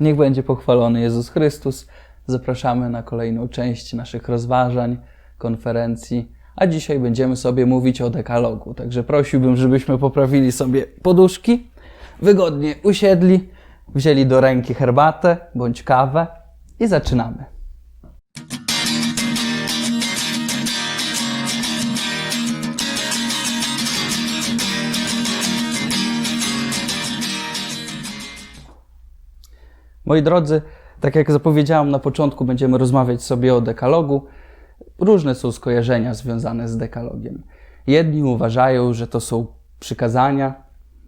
Niech będzie pochwalony Jezus Chrystus. Zapraszamy na kolejną część naszych rozważań, konferencji, a dzisiaj będziemy sobie mówić o dekalogu. Także prosiłbym, żebyśmy poprawili sobie poduszki, wygodnie usiedli, wzięli do ręki herbatę bądź kawę i zaczynamy. Moi drodzy, tak jak zapowiedziałem na początku, będziemy rozmawiać sobie o dekalogu. Różne są skojarzenia związane z dekalogiem. Jedni uważają, że to są przykazania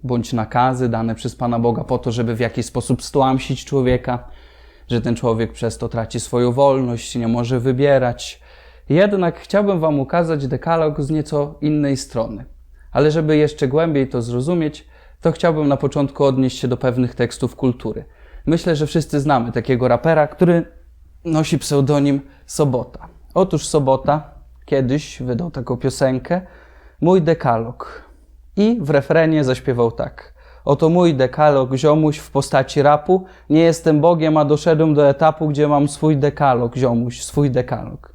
bądź nakazy dane przez Pana Boga po to, żeby w jakiś sposób stłamsić człowieka, że ten człowiek przez to traci swoją wolność, nie może wybierać. Jednak chciałbym Wam ukazać dekalog z nieco innej strony. Ale żeby jeszcze głębiej to zrozumieć, to chciałbym na początku odnieść się do pewnych tekstów kultury. Myślę, że wszyscy znamy takiego rapera, który nosi pseudonim Sobota. Otóż Sobota kiedyś wydał taką piosenkę Mój dekalog. I w refrenie zaśpiewał tak. Oto mój dekalog, ziomuś w postaci rapu. Nie jestem Bogiem, a doszedłem do etapu, gdzie mam swój dekalog, ziomuś, swój dekalog.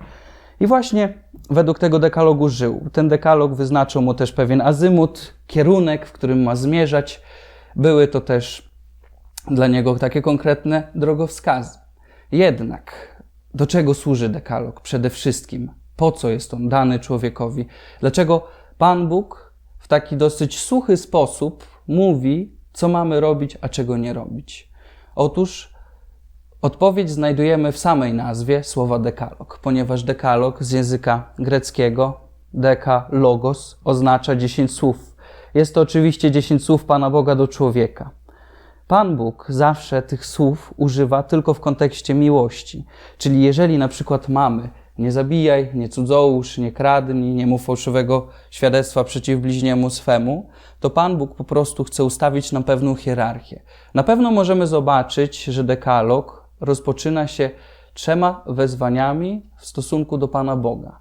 I właśnie według tego dekalogu żył. Ten dekalog wyznaczył mu też pewien azymut, kierunek, w którym ma zmierzać. Były to też dla niego takie konkretne drogowskazy. Jednak do czego służy dekalog? Przede wszystkim, po co jest on dany człowiekowi? Dlaczego Pan Bóg w taki dosyć suchy sposób mówi, co mamy robić, a czego nie robić? Otóż odpowiedź znajdujemy w samej nazwie słowa dekalog, ponieważ dekalog z języka greckiego, deka, logos, oznacza dziesięć słów. Jest to oczywiście dziesięć słów Pana Boga do człowieka. Pan Bóg zawsze tych słów używa tylko w kontekście miłości. Czyli jeżeli na przykład mamy nie zabijaj, nie cudzołóż, nie kradnij, nie mów fałszywego świadectwa przeciw bliźniemu swemu, to Pan Bóg po prostu chce ustawić nam pewną hierarchię. Na pewno możemy zobaczyć, że dekalog rozpoczyna się trzema wezwaniami w stosunku do Pana Boga.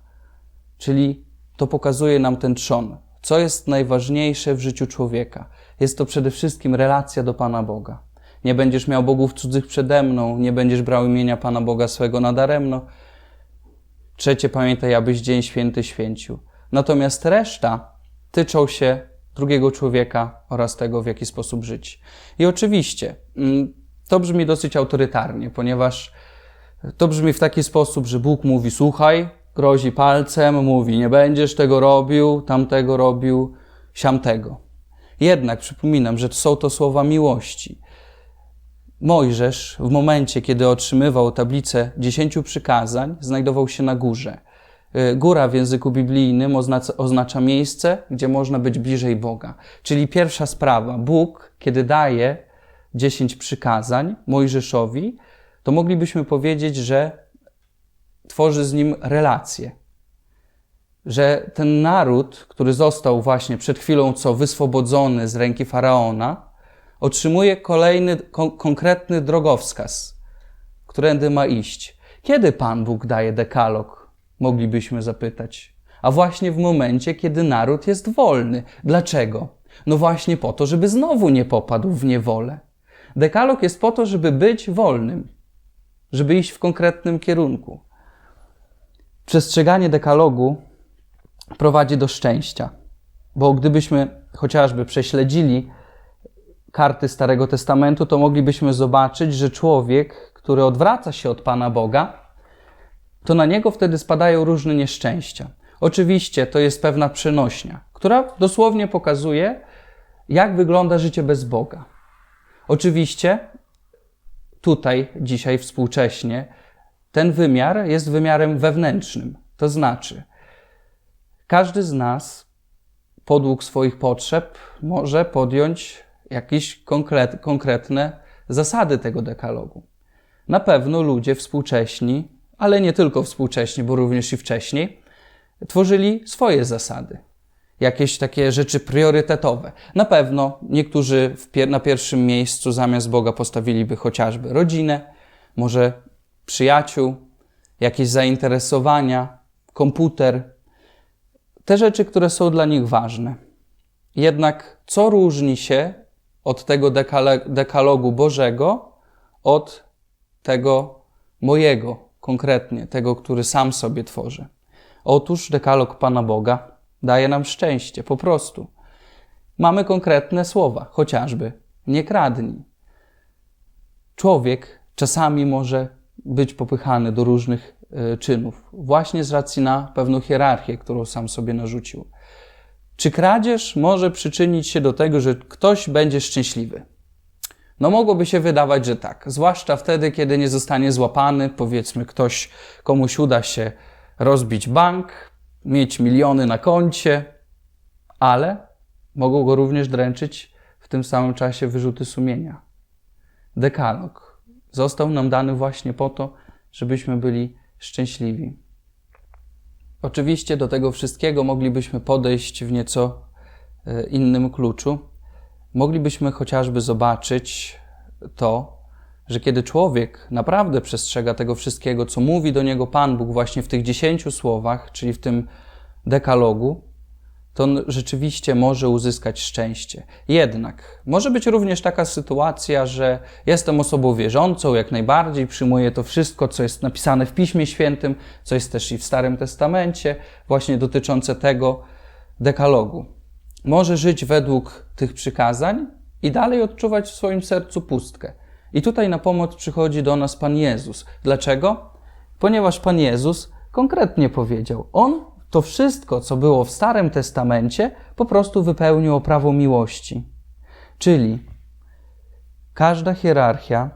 Czyli to pokazuje nam ten trzon. Co jest najważniejsze w życiu człowieka? Jest to przede wszystkim relacja do Pana Boga. Nie będziesz miał bogów cudzych przede mną, nie będziesz brał imienia Pana Boga swego nadaremno. Trzecie, pamiętaj, abyś dzień święty święcił. Natomiast reszta tyczą się drugiego człowieka oraz tego, w jaki sposób żyć. I oczywiście mm, to brzmi dosyć autorytarnie, ponieważ to brzmi w taki sposób, że Bóg mówi: Słuchaj, grozi palcem, mówi: Nie będziesz tego robił, tamtego robił, siamtego. Jednak przypominam, że są to słowa miłości. Mojżesz w momencie, kiedy otrzymywał tablicę dziesięciu przykazań, znajdował się na górze. Góra w języku biblijnym oznacza, oznacza miejsce, gdzie można być bliżej Boga. Czyli pierwsza sprawa, Bóg, kiedy daje dziesięć przykazań Mojżeszowi, to moglibyśmy powiedzieć, że tworzy z nim relację. Że ten naród, który został właśnie przed chwilą co wyswobodzony z ręki faraona, otrzymuje kolejny kon konkretny drogowskaz, którędy ma iść. Kiedy Pan Bóg daje dekalog? Moglibyśmy zapytać. A właśnie w momencie, kiedy naród jest wolny. Dlaczego? No właśnie po to, żeby znowu nie popadł w niewolę. Dekalog jest po to, żeby być wolnym, żeby iść w konkretnym kierunku. Przestrzeganie dekalogu prowadzi do szczęścia, bo gdybyśmy chociażby prześledzili karty Starego Testamentu, to moglibyśmy zobaczyć, że człowiek, który odwraca się od Pana Boga, to na niego wtedy spadają różne nieszczęścia. Oczywiście to jest pewna przenośnia, która dosłownie pokazuje, jak wygląda życie bez Boga. Oczywiście tutaj, dzisiaj, współcześnie, ten wymiar jest wymiarem wewnętrznym. To znaczy, każdy z nas podług swoich potrzeb może podjąć jakieś konkret, konkretne zasady tego dekalogu. Na pewno ludzie współcześni, ale nie tylko współcześni, bo również i wcześniej, tworzyli swoje zasady. Jakieś takie rzeczy priorytetowe. Na pewno niektórzy pier na pierwszym miejscu zamiast Boga postawiliby chociażby rodzinę, może przyjaciół, jakieś zainteresowania, komputer, te rzeczy, które są dla nich ważne. Jednak co różni się od tego dekalogu Bożego, od tego mojego, konkretnie, tego, który sam sobie tworzę. Otóż dekalog Pana Boga daje nam szczęście, po prostu. Mamy konkretne słowa, chociażby nie kradnij. Człowiek czasami może być popychany do różnych e, czynów, właśnie z racji na pewną hierarchię, którą sam sobie narzucił. Czy kradzież może przyczynić się do tego, że ktoś będzie szczęśliwy? No mogłoby się wydawać, że tak. Zwłaszcza wtedy, kiedy nie zostanie złapany, powiedzmy ktoś, komuś uda się rozbić bank, mieć miliony na koncie, ale mogą go również dręczyć w tym samym czasie wyrzuty sumienia. Dekalog został nam dany właśnie po to, żebyśmy byli szczęśliwi. Oczywiście do tego wszystkiego moglibyśmy podejść w nieco e, innym kluczu. Moglibyśmy chociażby zobaczyć to, że kiedy człowiek naprawdę przestrzega tego wszystkiego, co mówi do niego Pan Bóg właśnie w tych dziesięciu słowach, czyli w tym dekalogu, to on rzeczywiście może uzyskać szczęście. Jednak może być również taka sytuacja, że jestem osobą wierzącą, jak najbardziej przyjmuję to wszystko, co jest napisane w Piśmie Świętym, co jest też i w Starym Testamencie, właśnie dotyczące tego dekalogu. Może żyć według tych przykazań i dalej odczuwać w swoim sercu pustkę. I tutaj na pomoc przychodzi do nas Pan Jezus. Dlaczego? Ponieważ Pan Jezus konkretnie powiedział: On to wszystko, co było w Starym Testamencie, po prostu wypełnił oprawą miłości. Czyli każda hierarchia,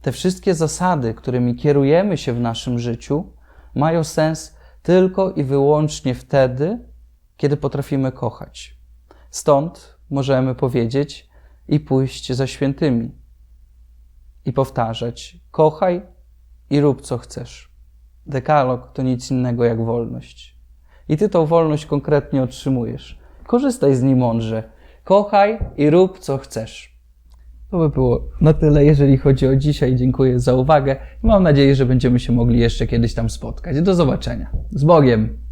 te wszystkie zasady, którymi kierujemy się w naszym życiu, mają sens tylko i wyłącznie wtedy, kiedy potrafimy kochać. Stąd możemy powiedzieć i pójść za świętymi i powtarzać: kochaj i rób co chcesz. Dekalog to nic innego jak wolność. I ty tą wolność konkretnie otrzymujesz. Korzystaj z niej mądrze. Kochaj i rób co chcesz. To by było na tyle, jeżeli chodzi o dzisiaj. Dziękuję za uwagę mam nadzieję, że będziemy się mogli jeszcze kiedyś tam spotkać. Do zobaczenia. Z Bogiem!